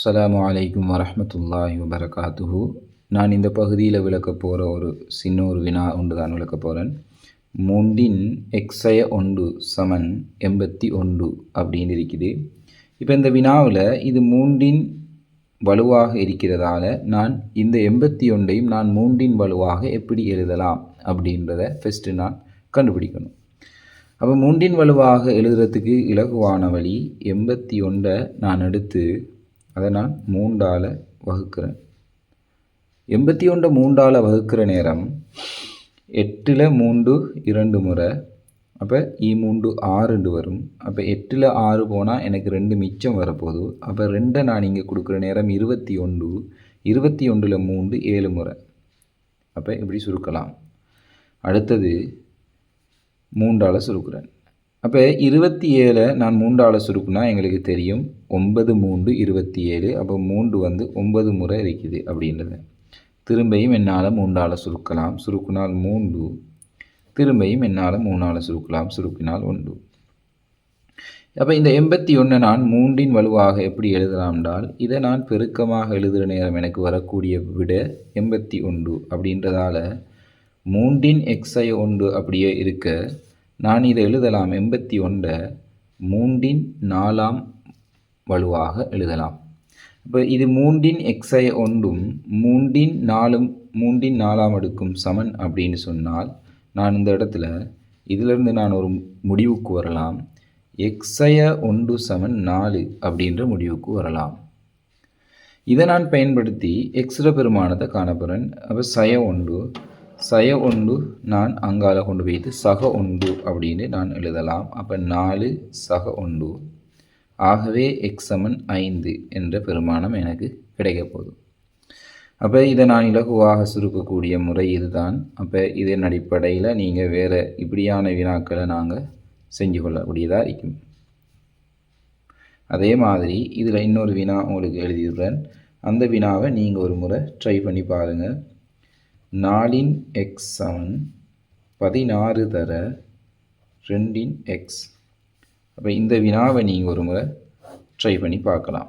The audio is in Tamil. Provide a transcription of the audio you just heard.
அஸ்லாம் வலைக்கம் வரமத்துல்லாஹி வபரகாத்துஹு. நான் இந்த பகுதியில் விளக்க போகிற ஒரு சின்ன ஒரு வினா ஒன்று தான் விளக்க போகிறேன் மூன்றின் எக்ஸய ஒன்று சமன் எண்பத்தி ஒன்று அப்படின்னு இருக்குது. இப்போ இந்த வினாவில் இது மூன்றின் வலுவாக இருக்கிறதால நான் இந்த எண்பத்தி ஒன்றையும் நான் மூன்றின் வலுவாக எப்படி எழுதலாம் அப்படின்றத ஃபஸ்ட்டு நான் கண்டுபிடிக்கணும். அப்போ மூன்றின் வலுவாக எழுதுறதுக்கு இலகுவான வழி எண்பத்தி ஒன்றை நான் எடுத்து அதை நான் மூன்றால் வகுக்கிறேன். எண்பத்தி ஒன்றை மூன்றால் வகுக்கிற நேரம் எட்டில் மூன்று இரண்டு முறை. அப்போ இ மூன்று ஆறுண்டு வரும். அப்போ எட்டில் ஆறு போனால் எனக்கு ரெண்டு மிச்சம் வரப்போகுது. அப்போ ரெண்டை நான் இங்கே கொடுக்குற நேரம் இருபத்தி ஒன்று இருபத்தி ஒன்றில் மூன்று ஏழு முறை. அப்போ இப்படி சுருக்கலாம். அடுத்தது மூன்றால் சுருக்குறேன். அப்போ இருபத்தி ஏழை நான் மூன்றால் சுருக்குனா எங்களுக்கு தெரியும். ஒன்பது மூன்று இருபத்தி ஏழு அப்போ மூன்று வந்து ஒன்பது முறை இருக்குது அப்படின்றது. திரும்பியும் என்னால் மூன்றால் சுருக்கலாம் சுருக்கினால் மூன்று. திரும்பியும் என்னால் மூணால் சுருக்கலாம் சுருக்கினால் ஒன்று. அப்போ இந்த எண்பத்தி ஒன்று நான் மூன்றின் வலுவாக எப்படி எழுதலாம் என்றால் இதை நான் பெருக்கமாக எழுதுகிற நேரம் எனக்கு வரக்கூடிய விட எண்பத்தி ஒன்று அப்படின்றதால மூன்றின் எக்ஸை ஒன்று அப்படியே இருக்க நான் இதை எழுதலாம் எண்பத்தி ஒன்றை மூன்றின் நாலாம் வலுவாக எழுதலாம். இப்போ இது மூன்றின் எக்ஸை ஒன்றும் மூன்றின் நாலும் மூன்றின் நாலாம் அடுக்கும் சமன் அப்படின்னு சொன்னால் நான் இந்த இடத்துல இதிலிருந்து நான் ஒரு முடிவுக்கு வரலாம். எக்ஸய ஒன்று சமன் நாலு அப்படின்ற முடிவுக்கு வரலாம். இதை நான் பயன்படுத்தி எக்ஸ்ர பெருமானத்தை காணப்படுறேன் அப்போ சய ஒன்று சய ஒன்று நான் அங்கால கொண்டு வைத்து சக ஒன்று அப்படின்னு நான் எழுதலாம். அப்போ நாலு சக ஒன்று. ஆகவே எக்ஸமன் ஐந்து என்ற பெருமானம் எனக்கு கிடைக்க போதும். அப்போ இதை நான் இலகுவாக சுருக்கக்கூடிய முறை இதுதான். அப்போ இதன் அடிப்படையில் நீங்கள் வேறு இப்படியான வினாக்களை நாங்கள் செஞ்சு கொள்ளக்கூடியதாக இருக்கும். அதே மாதிரி இதில் இன்னொரு வினா உங்களுக்கு எழுதிடுறேன் அந்த வினாவை நீங்கள் ஒரு முறை ட்ரை பண்ணி பாருங்கள் நாலின் எக்ஸ் சமன் பதினாறு தர ரெண்டின் எக்ஸ் அப்போ இந்த வினாவை நீங்கள் ஒரு முறை ட்ரை பண்ணி பார்க்கலாம்.